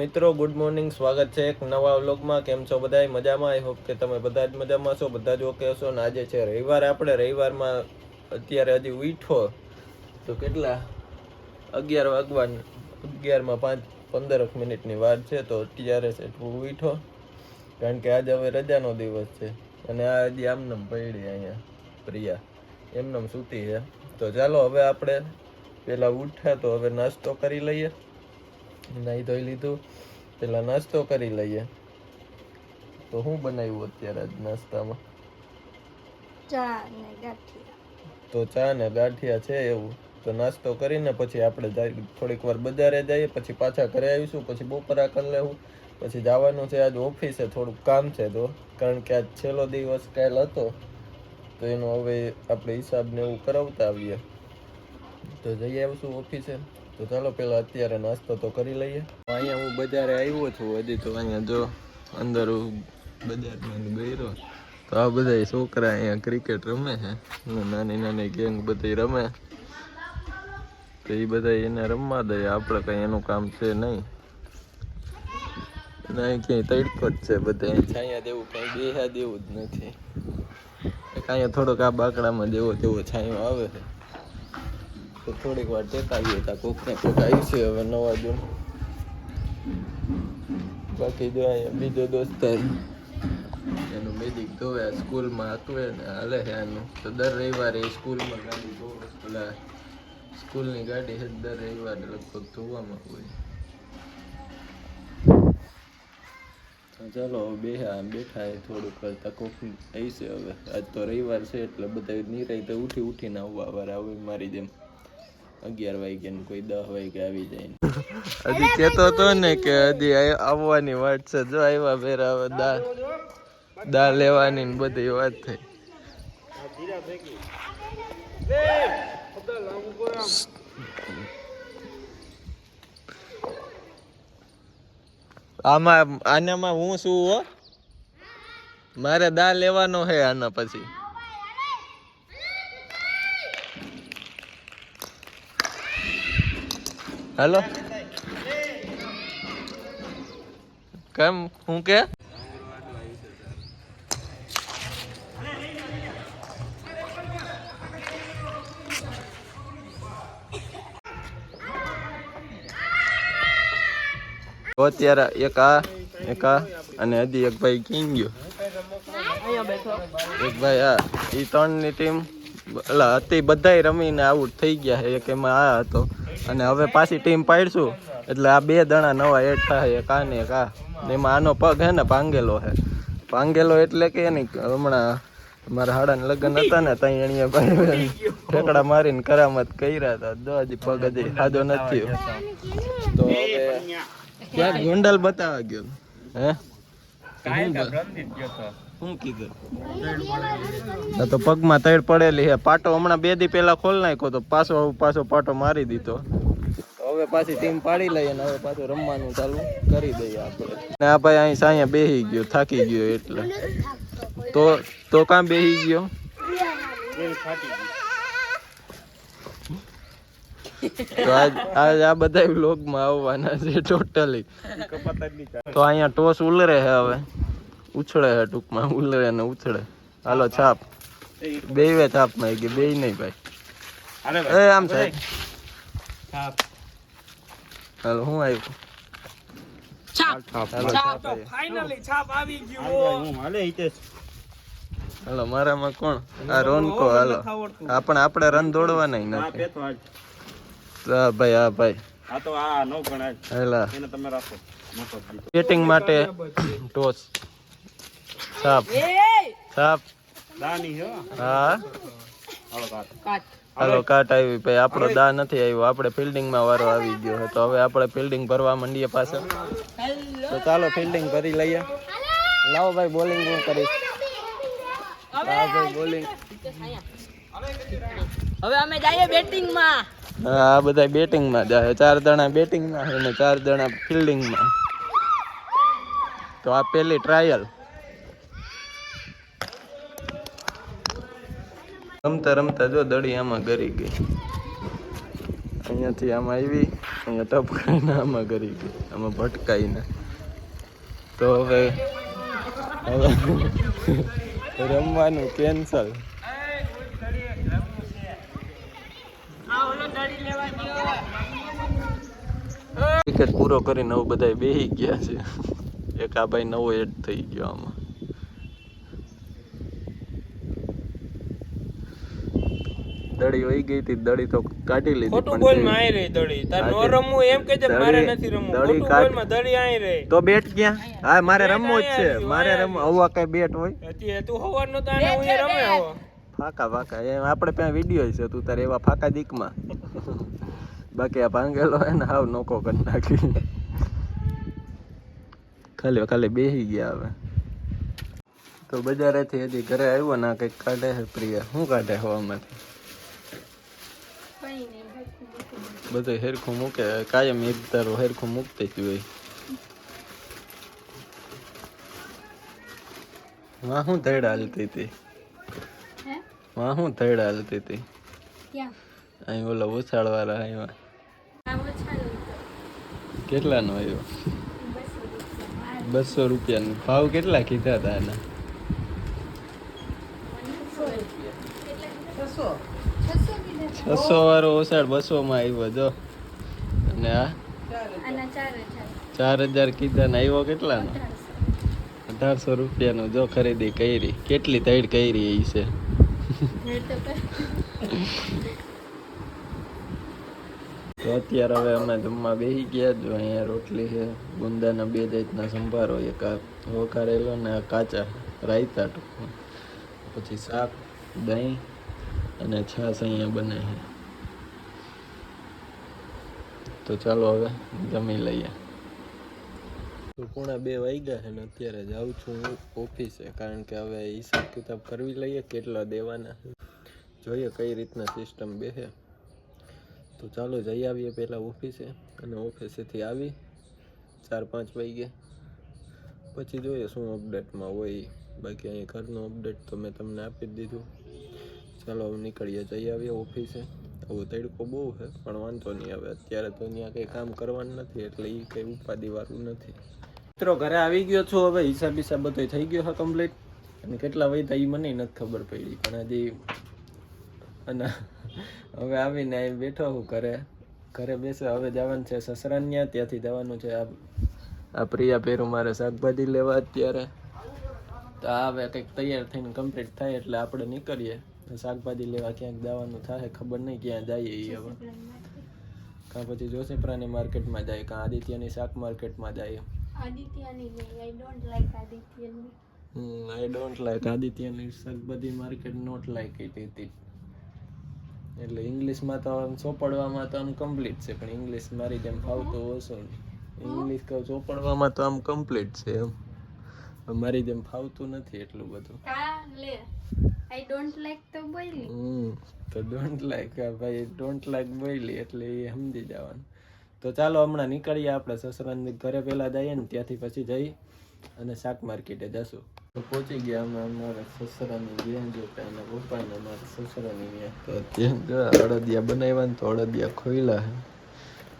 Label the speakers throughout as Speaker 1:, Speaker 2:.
Speaker 1: મિત્રો good morning સ્વાગત છે એક નવા વ્લોગમાં. કેમ છો બધા મજામાં? આઈ હોપ કે તમે બધા જ મજામાં છો, બધા જ ઓકે હશો. ને આજે છે રવિવાર. આપણે રવિવારમાં અત્યારે હજી ઉઠો. તો કેટલા? અગિયાર વાગવાન, અગિયારમાં પાંચ, પંદરક મિનિટની વાર છે. તો અત્યારે છે ઉઠો. કારણ કે આજે હવે રજાનો દિવસ છે. અને આ હજી આમનામ પડી અહીંયા પ્રિયા. એમનામ સૂતી છે. તો ચાલો હવે આપણે પહેલાં ઉઠ્યા તો હવે નાસ્તો કરી લઈએ. નાહી ધોઈ લીધું. પેલા નાસ્તો કરી લઈએ. તો હું બનાવ્યું અત્યારે આજ નાસ્તામાં?
Speaker 2: ચા ને ગાંઠિયા.
Speaker 1: તો ચા ને ગાંઠિયા છે એવું. તો નાસ્તો કરીને પછી આપણે થોડીક વાર બજારે જઈએ પછી પાછા ઘરે આવીશું પછી બપોરા કરી લેવું. પછી જવાનું છે આજ ઓફિસે થોડુંક કામ છે તો. કારણ કે આજ છેલ્લો દિવસ કાલ હતો. તો એનો હવે આપણે હિસાબ ને એવું કરાવતા આવીએ. તો જઈ આવીશું ઓફિસે. તો ચાલો પેલા અત્યારે નાસ્તો તો કરી લઈએ. અહીંયા હું બજારે આવ્યો છું, હજી તો અહીંયા જો અંદર બજારમાં ગયો તો આ બધા છોકરા અહીંયા ક્રિકેટ રમે છે નાની નાની ગેંગ બધી રમે. તો એ બધા એને રમવા દે આપણે કંઈ એનું કામ છે નહીં. નહીં ક્યાંય તડકો જ છે બધા છાયા જેવું કંઈ બેહા દેવું જ નથી. કાંઈ થોડોક આ બાકડામાં જેવો તેવો છાંયો આવે છે. તો થોડીક વાર ટેકાવીએ તા કોક ને કોક આવી છે હવે નવા જો બાકી જો અહીંયા બીજો દોસ્ત એનું મેદિક ધોવે સ્કૂલમાં હતું એને હાલે છે એનું તો દર રવિવારે સ્કૂલમાં ગાડી ધોવે. પેલા સ્કૂલની ગાડી છે દર રવિવારે લગભગ ધોવામાં હોય. ચાલો બેહા બેઠા એ થોડુંક કરતા કોક આવી છે હવે. આજ તો રવિવાર છે એટલે બધા નિરાય તો ઉઠી ઉઠીને આવવા વાર આવે મારી જેમ. અગિયાર વાગ્યા ને કોઈ દસ વાગે આવી જાય હજી કેતો તો ને કે હજી આવવાની વાત છે. જો આવ્યા ફેરા હવે દા દા લેવાની ને બધી વાત થઈ. આમાં આનામાં હું શું હો? મારે દા લેવાનો હે આના પછી. હેલો કેમ હું કે તો અત્યારે એક આ એક આ અને હજી એક ભાઈ કિંગ ગયો એક ભાઈ આ એ ત્રણની ટીમ એટલે હતી, બધાય રમીને આઉટ થઈ ગયા છે. એક એમાં આ હતો. અને હવે પાછી ટીમ પાડશું. એટલે આ બે દણા નવા એડ થાય એક આ. ને એક આ એમાં આનો પગ હે ને ભાંગેલો છે ભાંગેલો એટલે કે એની હમણાં મારા હાડાને લગ્ન હતા ને ત્યાં એણીએ ઠેકડા મારીને કરામત કર્યા હતા. દો હજી પગ હજી ખાધો નથી તો હવે ક્યાંક ગુંડલ બતાવવા ગયો. હે? શું કીધું તો પગમાં તળ પડેલી છે. પાટો હમણાં બે દી પહેલા ખોલ નાખ્યો તો પાછો પાછો પાટો મારી દીધો. હવે પાછી ટીમ પાડી લઈએ ને હવે પાછું રમવાનું ચાલુ કરી દઈએ આપણે. ને આ ભાઈ અહીં સાયા બેસી ગયો, થાકી ગયો એટલે. તો તો કાં બેસી ગયો? તો આજ આજ આ બધા વ્લોગમાં આવવાના છે ટોટલી તો અહીંયા ટોસ ઉલરે છે હવે. ઉછળે ટૂંકમાં ઉલરે અને ઉછળે. હાલો છાપ. બે છાપમાં ગઈ બે નહીં ભાઈ. એ આમ સાહેબ હાલો હું આવ્યું હાલો છાપ. આવ્યો. હાલો મારામાં કોણ? આ રોનકો હાલો. આપણે આપણે રન દોડવાના નથી. હા ભાઈ હા ભાઈ. હેલા. બેટિંગ માટે ટોસ. છાપ સાપ હા હાલો કાટ આવી ભાઈ. આપણો દા નથી આવ્યો. આપણે ફિલ્ડિંગમાં વારો આવી ગયો છે. તો હવે આપણે ફિલ્ડિંગ ભરવા માંડીએ પાસે તો ચાલો ફિલ્ડિંગ ભરી લઈએ. લાવો ભાઈ બોલિંગ હું કરીશ. હા ભાઈ બોલિંગ
Speaker 2: હવે અમે જઈએ બેટિંગમાં
Speaker 1: હા આ બધા બેટિંગમાં જાય. ચાર જણા બેટિંગમાં છે અને ચાર જણા ફિલ્ડિંગમાં તો આ પેલી ટ્રાયલ રમતા રમતા જો દડી આમાં ગરી ગઈ. અહીંયાથી આમાં આવી, અહીંયા ટપકાઈને આમાં ગરી ગઈ. આમાં ભટકાઈને તો હવે હવે રમવાનું કેન્સલ વિકેટ પૂરો કરીને હવે બધા બેહી ગયા છે. એક આ ભાઈ નવો એડ થઈ ગયો આમાં. દડી વહી ગઈ હતી દડી તો કાઢી લીધી
Speaker 3: ખોટું બોલમાં આઈ રહી દડી તાર નો રમવું એમ કે જે મારે નથી રમવું?
Speaker 1: દડી કાઢ-
Speaker 3: બોલમાં દડી આઈ રહી.
Speaker 1: તો બેટ ક્યાં? હા મારે રમવું જ છે. મારે રમ હવા કઈ બેટ હોય?
Speaker 3: અત્યારે તું હવાર નો તાને હું રમે હો.
Speaker 1: ફાકા ફાકા. એમ આપણે ત્યાં વિડિયો છે તું તારે એવા ફાકા દીકમાં. બાકી આ ભાંગેલો હે ને હાવ નોકો કરી નાખી. ખાલી ખાલી બેસી ગયા હવે. તો બજારેથી હજી ઘરે આવ્યો ને કંઈક કાઢે છે પ્રિયા. શું કાઢે હવામાંથી બધું હેરખું મૂકે કાયમ એક તારું હેરખું મૂકતી જ હોય. વાહ હું ધડ હાલતી હતી? વાહ હું ધડ હાલતી હતી? અહીં ઓલો ઉછાળવાળા આવ્યા. કેટલાનો આવ્યો? બસો રૂપિયાનો. ભાવ કેટલા કીધા હતા એના છસો વાળો ઓસાડ બસો માં આવ્યો જો. અને આ? ચાર હજાર. કીધા ને આવ્યો કેટલાનો? અઢારસો રૂપિયા નો જો ખરીદી કરી. કેટલી તૈડ કરી એ છે. તો અત્યારે હવે અમે જમવા બેસી ગયા જો. અહીંયા રોટલી છે ગુંદાના બે જાતના સંભારો એક વઘારેલો ને આ કાચા રાયતા ટૂંકમાં પછી શાક દહીં અને છાશ અહીંયા બને છે. તો ચાલો હવે જમી લઈએ. પોણા બે વાગ્યા છે ને અત્યારે જાઉં છું હું ઓફિસે, કારણ કે હવે હિસાબ કિતાબ કરવી લઈએ, કેટલા દેવાના જોઈએ કઈ રીતના સિસ્ટમ બેસે. તો ચાલો જઈ આવીએ પહેલાં ઓફિસે અને ઓફિસેથી આવી ચાર પાંચ વાગે પછી જોઈએ શું અપડેટમાં હોય. બાકી અહીં ઘરનું અપડેટ તો મેં તમને આપી જ દીધું. ચાલો નીકળીએ. જઈ આવીએ ઓફિસે હવે તડકો બહુ છે, પણ વાંધો નહીં. હવે અત્યારે તો ત્યાં કંઈ કામ કરવાનું નથી, એટલે એ કંઈ ઉપાધિવાળું નથી. મિત્રો, ઘરે આવી ગયો છું. હવે હિસાબ હિસાબ બધો થઈ ગયો છે કમ્પ્લીટ અને કેટલા વૈધા એ મને નથી ખબર પડી, પણ હજી અને હવે આવીને અહીં બેઠો હું ઘરે. ઘરે બેસે, હવે જવાનું છે સસરાન્યા. ત્યાંથી જવાનું છે આ આ પ્રિયા પેરું મારે શાકભાજી લેવા અત્યારે. તો આ હવે કંઈક તૈયાર થઈને કમ્પ્લીટ થાય એટલે આપણે નીકળીએ. શાકભાજી લેવા ક્યાંક જવાનું થાય ખબર નહીં ક્યાં જઈએ એ હવે. કાં પછી જોશીપરાની માર્કેટમાં જાય કાં આદિત્યની શાક માર્કેટમાં જાય. આઈ ડોન્ટ લાઈક આદિત્યની. શાકભાજી market not like it it એટલે ઇંગ્લિશમાં તો આમ ચોપડવામાં તો આમ કમ્પ્લીટ છે પણ ઇંગ્લિશ મારી જેમ ફાવતું ઓછું ઇંગ્લિશ કહું ચોપડવામાં તો આમ કમ્પ્લીટ છે એમ. મારી જેમ ફાવતું નથી એટલું બધું.
Speaker 2: આઈ ડોન્ટ લાઈક તો બોલી.
Speaker 1: હમ, તો ડોન્ટ લાઈક ભાઈ ડોન્ટ લાઈક બોલી, એટલે એ સમજી જવાનું. તો ચાલો, હમણાં નીકળીએ આપણે સસરાની ઘરે પહેલાં જઈએ ને ત્યાંથી પછી જઈ અને શાક માર્કેટે જશું. તો પહોંચી ગયા અમે અમારા સસરાની ઘેર જો એના પપ્પાને અમારા સસરાની તો ત્યાં જો અડદિયા બનાવ્યા ને તો અડદિયા ખોઈલા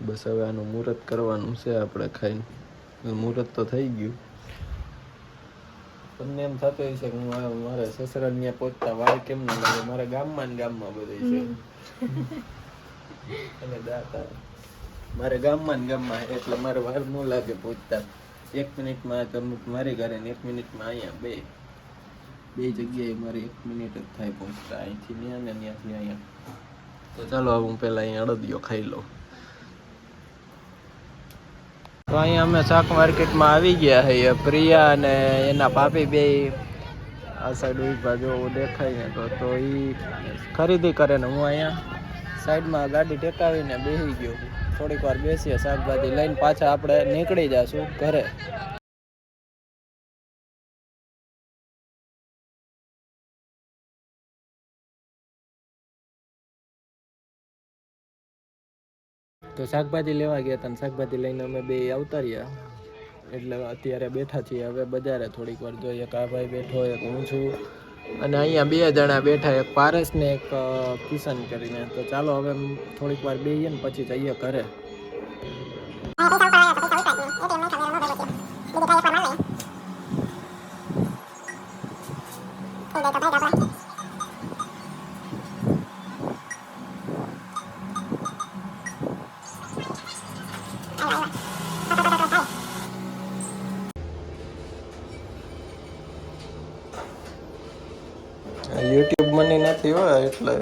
Speaker 1: બસ હવે આનું મુહૂર્ત કરવાનું છે આપણે ખાઈને. મુહૂર્ત તો થઈ ગયું. તમને એમ થતું હશે કે હું મારે સસરા ત્યાં પહોંચતા વાર કેમ ના લાગે? મારા ગામમાં ને ગામમાં બધે છે. અને દાતા. મારે ગામમાં ને ગામમાં એટલે મારે વાર ન લાગે પહોંચતા. એક મિનિટમાં તમે મારી ઘરે ને એક મિનિટમાં અહીંયા બે. બે જગ્યાએ મારે એક મિનિટ જ થાય પહોંચતા. અહીંથી ત્યાં ને ત્યાંથી અહીંયા. તો ચાલો હું પહેલાં અહીંયા અડદિયો ખાઈ લઉં. તો અહીંયા અમે શાક માર્કેટમાં આવી ગયા છીએ પ્રિયા અને એના પાપી બે આ સાઈડ ઊભા જો દેખાય ને તો તો એ ખરીદી કરે ને હું અહીંયા સાઈડમાં ગાડી ટેકાવીને બેસી ગયો. થોડીક વાર બેસીએ શાકભાજી લઈને પાછા આપણે નીકળી જશું ઘરે. તો શાકભાજી લેવા ગયા હતા શાકભાજી લઈને અમે બે આવતા રહ્યા. એટલે અત્યારે બેઠા છીએ. હવે બજારે થોડીક વાર જોઈએ. આ ભાઈ બેઠો, એક હું છું. અને અહીંયા બે જણા બેઠા, એક પારસ ને એક કિશન કરીને. તો ચાલો હવે થોડીક વાર બેહીએ ને પછી જઈએ ઘરે. லைஃப்பில்